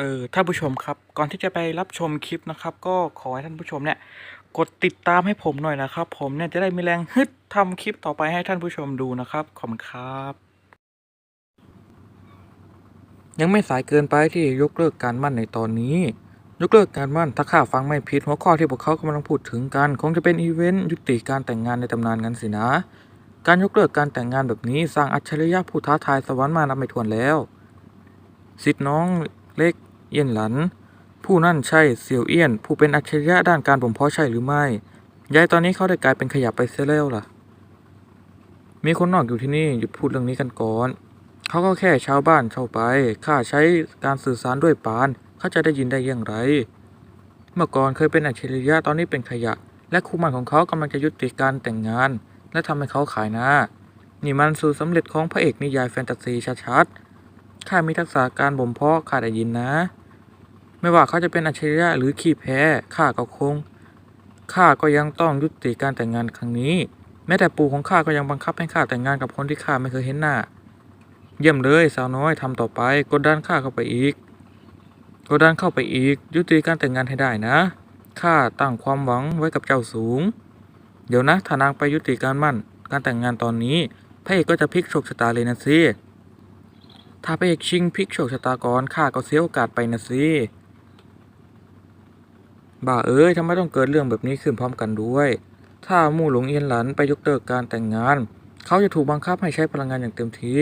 เออท่านผู้ชมครับ ก่อนที่จะไปรับชมคลิปนะครับ ก็ขอให้ท่านผู้ชมเนี่ยกดติดตามให้ผมหน่อยนะครับ ผมเนี่ยจะได้มีแรงฮึดทำคลิปต่อไปให้ท่านผู้ชมดูนะครับขอบคุณครับ ยังไม่สายเกินไปที่ยกเลิกการมั่นในตอนนี้ ยกเลิกการมั่นถ้าข้าฟังไม่ผิดหัวข้อที่พวกเขากำลังพูดถึงกันคงจะเป็นอีเวนต์ยุติการแต่งงานในตำนานกันสินะ การยกเลิกการแต่งงานแบบนี้สร้างอัจฉริยะผู้ท้าทายสวรรค์มานับไม่ถ้วนแล้ว สิทธิ์น้องเล็ก เอี้ยนหลัน ผู้นั่นใช่เสี่ยวเอี้ยน ผู้เป็นอัจฉริยะด้านการบ่มเพาะใช่หรือไม่ยายตอนนี้เขาได้กลายเป็นขยะไปเสียแล้วล่ะ มีคนนอกอยู่ที่นี่หยุดพูดเรื่องนี้กันก่อนเขาก็แค่ชาวบ้านเข้าไปข้าใช้การสื่อสารด้วยปานเขาจะได้ยินได้อย่างไร เมื่อก่อนเคยเป็นอัจฉริยะตอนนี้เป็นขยะ และคู่หมันของเขากำลังจะยุติการแต่งงาน และทำให้เขาขายหน้านี่มันสูตรสำเร็จของพระเอกนิยายแฟนตาซีชัดๆข้ามีทักษะการบ่มเพาะข้าได้ยินนะ ไม่ว่าเขาจะเป็นอัจฉริยะหรือขี้แพ้ข้าก็คงข้าก็ยังต้องยุติการแต่งงานครั้งนี้ แม้แต่ปู่ของข้าก็ยังบังคับให้ข้าแต่งงานกับคนที่ข้าไม่เคยเห็นหน้า เยี่ยมเลยสาวน้อยทำต่อไปกดดันข้าเข้าไปอีกกดดันเข้าไปอีก ยุติการแต่งงานให้ได้นะข้าตั้งความหวังไว้กับเจ้าสูง เดี๋ยวนะถ้านางไปยุติการมั่น การแต่งงานตอนนี้พระเอกก็จะพลิกโชคชะตาเลยนะสิถ้าพระเอกชิงพลิกโชคชะตาก่อนข้าก็เสียโอกาสไปนะสิ บ้าเอ้ยทำไมต้องเกิดเรื่องแบบนี้ขึ้นพร้อมกันด้วย ถ้ามู่หลงเอียนหลันไปยกเลิกการแต่งงาน เขาจะถูกบังคับให้ใช้พลังงานอย่างเต็มที่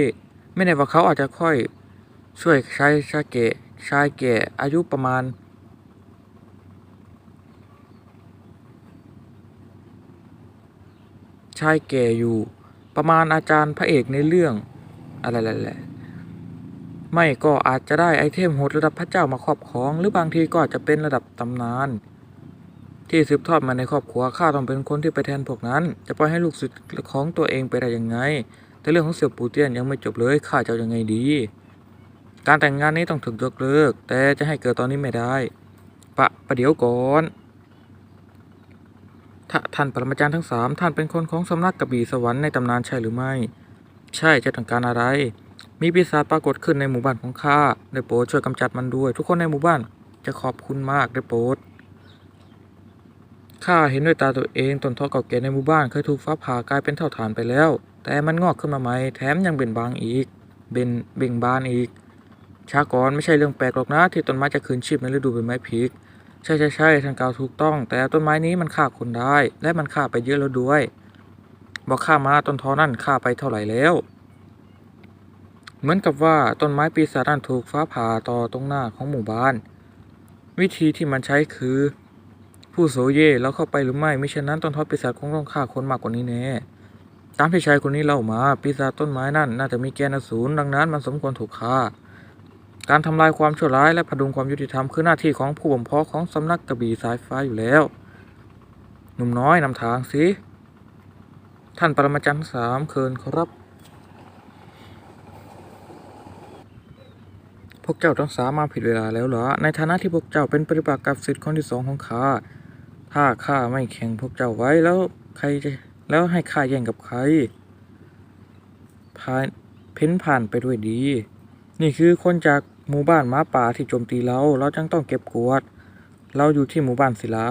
ไม่แน่ว่าเขาอาจจะค่อยช่วยใช้ชายเกะชายแก่อายุประมาณ ชายแก่อยู่ ประมาณอาจารย์พระเอกในเรื่องอะไรแหละ ไม่ก็อาจจะได้ไอเทมโหดระดับพระเจ้ามาครอบครอง หรือบางทีก็อาจจะเป็นระดับตำนาน ที่สืบทอดมาในครอบครัวข้าต้องเป็นคนที่ไปแทนพวกนั้น จะปล่อยให้ลูกศิษย์ของตัวเองไปได้ยังไง แต่เรื่องของเสี่ยวปูเตี้ยนยังไม่จบเลยข้าจะยังไงดี การแต่งงานนี้ต้องถูกยกเลิก แต่จะให้เกิดตอนนี้ไม่ได้ปะประเดี๋ยวก่อนถ้าท่านปรมาจารย์ทั้งสามท่านเป็นคนของสำนักกระบี่สวรรค์ในตำนานใช่หรือไม่ ใช่จะต้องการอะไร มีปีศาจปรากฏขึ้นในหมู่บ้านของข้าได้โปรดช่วยกำจัดมันด้วย ทุกคนในหมู่บ้านจะขอบคุณมากได้โปรดข้าเห็นด้วยตาตัวเองต้นทอเก่าแก่ในหมู่บ้านเคยถูกฟ้าผ่ากลายเป็นเท่าฐานไปแล้ว แต่มันงอกขึ้นมาใหม่แถมยังเบ่งบางอีก เบ่งเบ่งบานอีกชาก่อนไม่ใช่เรื่องแปลกหรอกนะ ที่ต้นไม้จะคืนชีพในฤดูใบไม้ผลิใช่ใช่ใช่ท่านกล่าวถูกต้อง แต่ต้นไม้นี้มันฆ่าคนได้ และมันฆ่าไปเยอะแล้วด้วย บอกฆ่ามาต้นทอนั่นฆ่าไปเท่าไหร่แล้ว เหมือนกับว่าต้นไม้ปีศาจนั้นถูกฟ้าผ่าต่อตรงหน้าของหมู่บ้าน วิธีที่มันใช้คือ ผู้โสเย่แล้วเข้าไปหรือไม่ไม่เช่นนั้นต้นทอปีศาจคงต้องฆ่าคนมากกว่านี้แน่ตามที่ชายคนนี้เล่ามาปีศาจต้นไม้นั่นน่าจะมีแกนอสูรดังนั้นมันสมควรถูกฆ่า การทำลายความชั่วร้ายและพดุงความยุติธรรมคือหน้าที่ของผู้บ่มเพาะของสำนักกระบี่สายฟ้าอยู่แล้ว หนุ่มน้อยนำทางสิท่านปรมาจารย์สามเคินครับ พวกเจ้าทั้งสามมาผิดเวลาแล้วเหรอ ในฐานะที่พวกเจ้าเป็นปฏิบัติกับสิทธิ์คนที่สองของข้า ถ้าข้าไม่แข่งพวกเจ้าไว้แล้วใครจะแล้วให้ข้าแย่งกับใครผ่านเพ้นผ่านไปด้วยดี นี่คือคนจากหมู่บ้านม้าป่าที่โจมตีเรา เราจึงต้องเก็บกวด เราอยู่ที่หมู่บ้านศิลา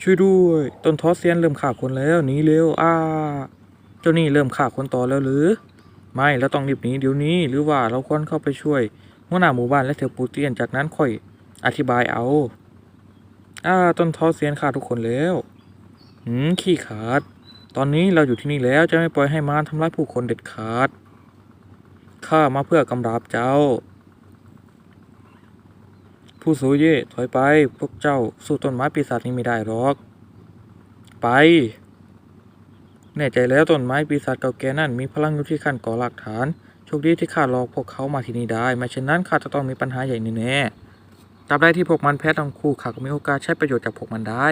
ช่วยด้วย ต้นทอเซียนเริ่มฆ่าคนแล้วหนีเร็วอ้า เจ้านี่เริ่มฆ่าคนต่อแล้วหรือ ไม่เราต้องรีบหนีเดี๋ยวนี้หรือว่าเราควรเข้าไปช่วยหัวหน้าหมู่บ้านและเทวปูเตียนจากนั้นค่อยอธิบายเอาอ่าต้นทอเซียนฆ่าทุกคนแล้วหืมขี้ขาด ตอนนี้เราอยู่ที่นี่แล้วจะไม่ปล่อยให้มารทำร้ายผู้คนเด็ดขาดข้ามาเพื่อกำราบเจ้า ผู้สูเย่ถอยไปพวกเจ้าสู้ต้นไม้ปีศาจนี้ไม่ได้หรอก ไป แน่ใจแล้วต้นไม้ปีศาจเก่าแก่นั่นมีพลังอยู่ที่ขั้นก่อหลักฐาน โชคดีที่ข้าหลอกพวกเขามาที่นี่ได้ไม่เช่นนั้นข้าจะต้องมีปัญหาใหญ่แน่ๆตราบใดที่พวกมันแพ้ทั้งคู่ข้าก็มีโอกาสใช้ประโยชน์จากพวกมันได้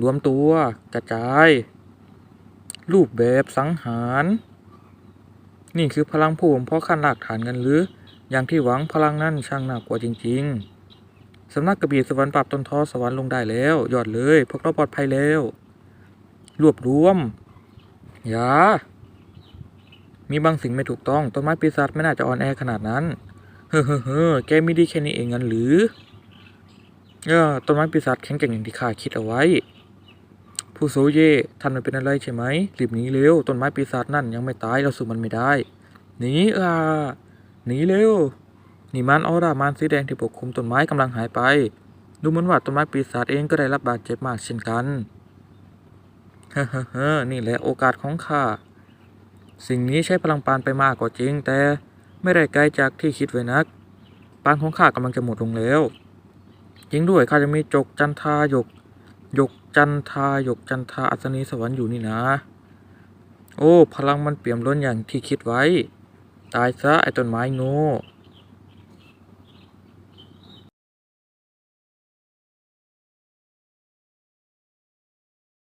รวมตัว กระจาย รูปแบบสังหาร นี่คือพลังผู้บ่มเพาะขั้นหลักฐานกันหรือ อย่างที่หวังพลังนั่นช่างน่ากลัวจริง ๆสำนักกระบี่สวรรค์ปรับต้นท้อสวรรค์ลงได้แล้ว ยอดเลย พวกเราปลอดภัยแล้ว รวบรวม อย่า มีบางสิ่งไม่ถูกต้อง ต้นไม้ปีศาจไม่น่าจะอ่อนแอขนาดนั้น เฮ้อเฮ้อเฮ้อแกไมีดีแค่นี้เองงั้นหรือเออต้นไม้ปีศาจแข็งแกร่งอย่างที่ข้าคิดเอาไว้ ผู้โซเย่ท่านไม่เป็นอะไรใช่ไหมรีบหนีเร็ว ต้นไม้ปีศาจนั่นยังไม่ตาย เราสู้มันไม่ได้ หนีอ่าหนีเร็ว นี่มันออร่ามานสีแดงที่ปกคลุมต้นไม้กำลังหายไป ดูเหมือนว่าต้นไม้ปีศาจเองก็ได้รับบาดเจ็บมากเช่นกัน ฮ้อเฮ้อเฮ้อนี่แหละโอกาสของข้า สิ่งนี้ใช้พลังปานไปมากกว่าจริง แต่ไม่ได้ไกลจากที่คิดไว้นัก ปานของข้ากำลังจะหมดลงแล้ว จริงด้วยข้าจะมีจกจันทายกยกจันทายกจันทาอัศนีสวรรค์อยู่นี่นะ โอ้ พลังมันเปี่ยมล้นอย่างที่คิดไว้ ตายซะไอ้ต้นไม้โง่